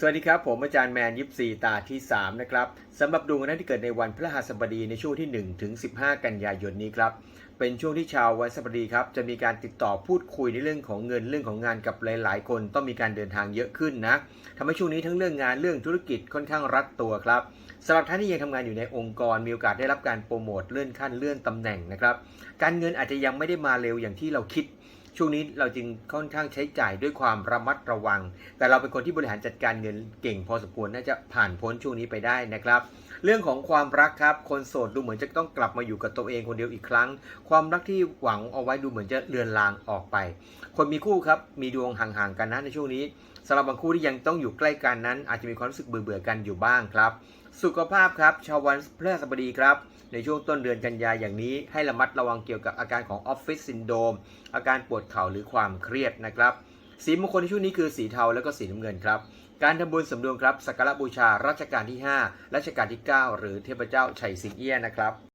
สวัสดีครับ ผมอาจารย์แมนยิปซีตาที่ 3 นะครับสำหรับดวงวันที่เกิดในวันพฤหัสบดีในช่วงที่ 1 ถึง 15 กันยายนนี้ครับ เป็นช่วงที่ชาววันสบดีครับ จะมีการติดต่อพูดคุยในเรื่องของเงินเรื่องของงานกับหลาย ๆ คนต้องมีการเดินทางเยอะขึ้นนะทำให้ช่วงนี้ทั้งเรื่องงานเรื่องธุรกิจค่อนข้างรัดตัวครับสำหรับท่านที่ยังทำงานอยู่ในองค์กรมีโอกาสได้รับการโปรโมทเลื่อนขั้นเลื่อนตำแหน่งนะครับการเงินอาจจะยังไม่ได้มาเร็วอย่างที่เราคิด ช่วงนี้เราจึงค่อนข้างใช้จ่ายด้วยความระมัดระวัง แต่เราเป็นคนที่บริหารจัดการเงินเก่งพอสมควรน่าจะผ่านพ้นช่วงนี้ไปได้นะครับ เรื่องของความรักครับ คนโสดดูเหมือนจะต้องกลับมาอยู่กับตัวเองคนเดียวอีกครั้ง ความรักที่หวังเอาไว้ดูเหมือนจะเลือนลางออกไป คนมีคู่ครับมีดวงห่างๆกันนะในช่วงนี้สำหรับบางคู่ที่ยังต้องอยู่ใกล้กันนั้น อาจจะมีความรู้สึกเบื่อๆกันอยู่บ้างครับ สุขภาพครับชาววันพฤหัสบดีครับในช่วงต้นเดือนกันยายอย่างนี้ให้ระมัดระวังเกี่ยวกับอาการของออฟฟิศซินโดรมอาการปวดเข่าหรือความเครียดนะครับ สีมงคลในช่วงนี้คือสีเทาและก็สีน้ำเงินครับ การทำบุญสำรวมครับสักการะบูชารัชกาลที่ 5 รัชกาลที่ 9 หรือเทพเจ้าไฉสิงเอี้ยนะครับ